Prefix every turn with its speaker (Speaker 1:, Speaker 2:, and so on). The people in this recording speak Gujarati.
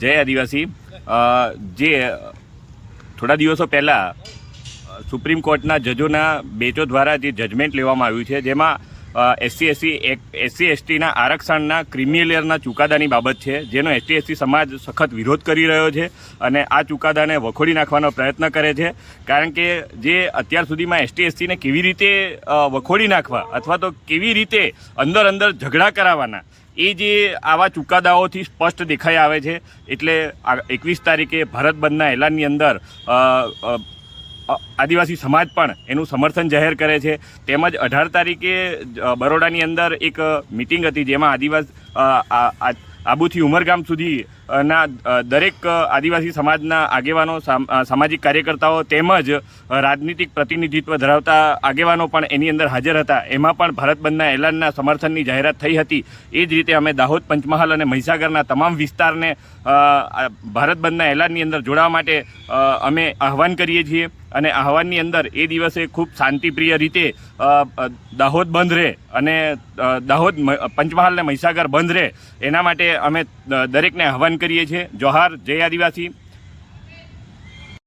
Speaker 1: જય આદિવાસી. જે થોડા દિવસો પહેલાં સુપ્રીમ કોર્ટના જજોના બેચો દ્વારા જે જજમેન્ટ લેવામાં આવ્યું છે, જેમાં એસસી એસસી એસસી, એસટીના આરક્ષણના ક્રિમિલિયરના ચુકાદાની બાબત છે, જેનો એસટી એસટી સમાજ સખત વિરોધ કરી રહ્યો છે અને આ ચુકાદાને વખોડી નાખવાનો પ્રયત્ન કરે છે. કારણ કે જે અત્યાર સુધીમાં એસટી, એસટીને કેવી રીતે વખોડી નાખવા અથવા તો કેવી રીતે અંદર અંદર ઝઘડા કરાવવાના, એ જે આવા ચુકાદાઓથી સ્પષ્ટ દેખાઈ આવે છે. એટલે એકવીસ તારીખે ભારત બંધના એલાનની અંદર આદિવાસી સમાજ પણ એનું સમર્થન જાહેર કરે છે. તેમજ અઢાર તારીખે બરોડાની અંદર એક મિટિંગ હતી જેમાં આદિવાસી આબુથી ઉમરગામ સુધી ના દરેક આદિવાસી સમાજના આગેવાનો, સામ- સામાજિક કાર્યકર્તાઓ તેમજ રાજનીતિક પ્રતિનિધિત્વ ધરાવતા આગેવાનો પણ એની અંદર હાજર હતા. એમાં પણ ભારત બંધના એલાનના સમર્થનની જાહેરાત થઈ હતી. એ જ રીતે અમે દાહોદ, પંચમહાલ અને મહીસાગરના તમામ વિસ્તારને ભારત બંધના એલાનની અંદર જોડાવા માટે અમે આહવાન કરીએ છીએ. અને આહવાનની અંદર એ દિવસે ખૂબ શાંતિપ્રિય રીતે દાહોદ બંધ રહે. અને દાહોદ પંચમહાલને પંચમહાલ મહીસાગર બંધ રહે, એના માટે અમે દરેકને આહવાન કરીએ છીએ. જોહાર, જય આદિવાસી.